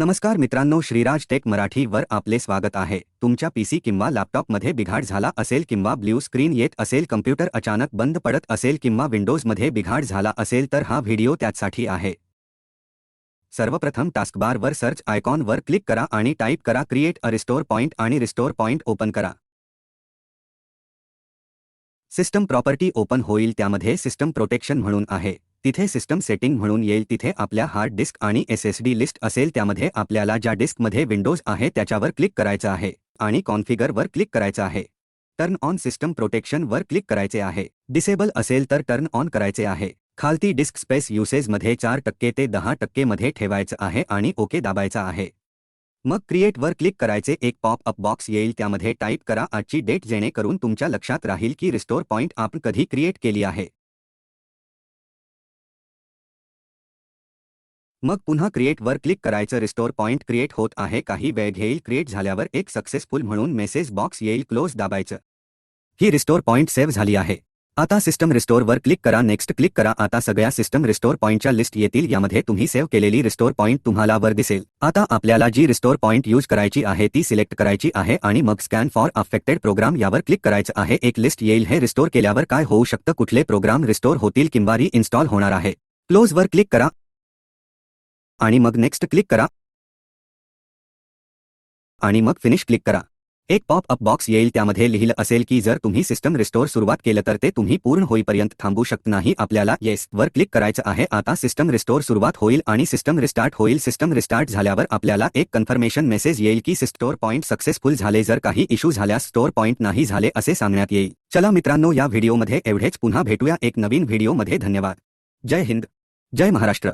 नमस्कार मित्रांनो, श्रीराज टेक मराठी वर आपले स्वागत आहे. तुमच्या पीसी किंवा लॅपटॉपमध्ये बिघाड झाला असेल किंवा ब्ल्यू स्क्रीन येत असेल कम्प्युटर अचानक बंद पडत असेल किंवा विंडोजमध्ये बिघाड झाला असेल, तर हा व्हिडिओ त्यासाठी आहे. सर्वप्रथम टास्कबारवर सर्च आयकॉनवर क्लिक करा आणि टाईप करा क्रिएट अ रिस्टोर पॉइंट आणि रिस्टोर पॉइंट ओपन करा. सिस्टम प्रॉपर्टी ओपन होईल, त्यामध्ये सिस्टम प्रोटेक्शन म्हणून आहे. तिथे सिस्टम सेटिंग म्हणून येईल. तिथे आपल्या हार्ड डिस्क आणि एस एस डी लिस्ट असेल. त्यामध्ये आपल्याला ज्या डिस्कमध्ये विंडोज़ आहे, त्याच्यावर क्लिक करायचं आहे आणि कॉन्फिगरवर क्लिक करायचं आहे. टर्न ऑन सिस्टम प्रोटेक्शन वर क्लिक करायचे आहे. डिसेबल असेल तर टर्न ऑन करायचे आहे. खालती डिस्क स्पेस युसेजमध्ये चार टक्के ते दहा टक्के मध्ये ठेवायचं आहे आणि ओके दाबायचा आहे. मग क्रिएट वर क्लिक करायचे. एक पॉप अप बॉक्स येईल. त्यामध्ये टाईप करा आजची डेट जेणेकरून तुमच्या लक्षात राहील की रिस्टोर पॉइंट आपण कधी क्रिएट केली आहे. मग पुन्हा क्रिएट वर क्लिक करायचं. रिस्टोर पॉइंट क्रिएट होत आहे. काही वेळ घेईल. क्रिएट झाल्यावर एक सक्सेसफुल म्हणून मेसेज बॉक्स येईल. क्लोज दाबायचं. ही रिस्टोर पॉइंट सेव्ह झाली आहे. आता सिस्टम रिस्टोरवर क्लिक करा. नेक्स्ट क्लिक करा. आता सगळ्या सिस्टम रिस्टोर पॉइंटच्या लिस्ट येतील. यामध्ये तुम्ही सेव्ह केलेली रिस्टोर पॉइंट तुम्हाला वर दिसेल. आता आपल्याला जी रिस्टोर पॉइंट यूज करायची आहे ती सिलेक्ट करायची आहे आणि मग स्कॅन फॉर अफेक्टेड प्रोग्राम यावर क्लिक करायचं आहे. एक लिस्ट येईल. हे रिस्टोर केल्यावर काय होऊ शकतं? कुठले प्रोग्राम रिस्टोर होतील किंवा री इन्स्टॉल होणार आहे? क्लोज वर क्लिक करा. मग नेक्स्ट क्लिक करा. आणि मग फिनिश क्लिक करा. एक पॉप अप बॉक्स येईल त्यामध्ये लिहिलं असेल की जर तुम्ही सिस्टम रिस्टोर सुरुवात केलं तर ते तुम्ही पूर्ण होईपर्यंत थांबू शकत नाही. आपल्याला येस वर क्लिक करायचं आहे. आता सिस्टम रिस्टोर सुरुवात होईल आणि सिस्टम रिस्टार्ट होईल. सिस्टम रिस्टार्ट झाल्यावर आपल्याला एक कन्फर्मेशन मेसेज येईल की स्टोर पॉईंट सक्सेसफुल झाले. जर काही इश्यू झाल्यास स्टोर पॉईंट नाही झाले असे सांगण्यात येईल. चला मित्रांनो, या व्हिडिओमध्ये एवढेच. पुन्हा भेटूया एक नवीन व्हिडिओमध्ये धन्यवाद. जय हिंद. जय महाराष्ट्र.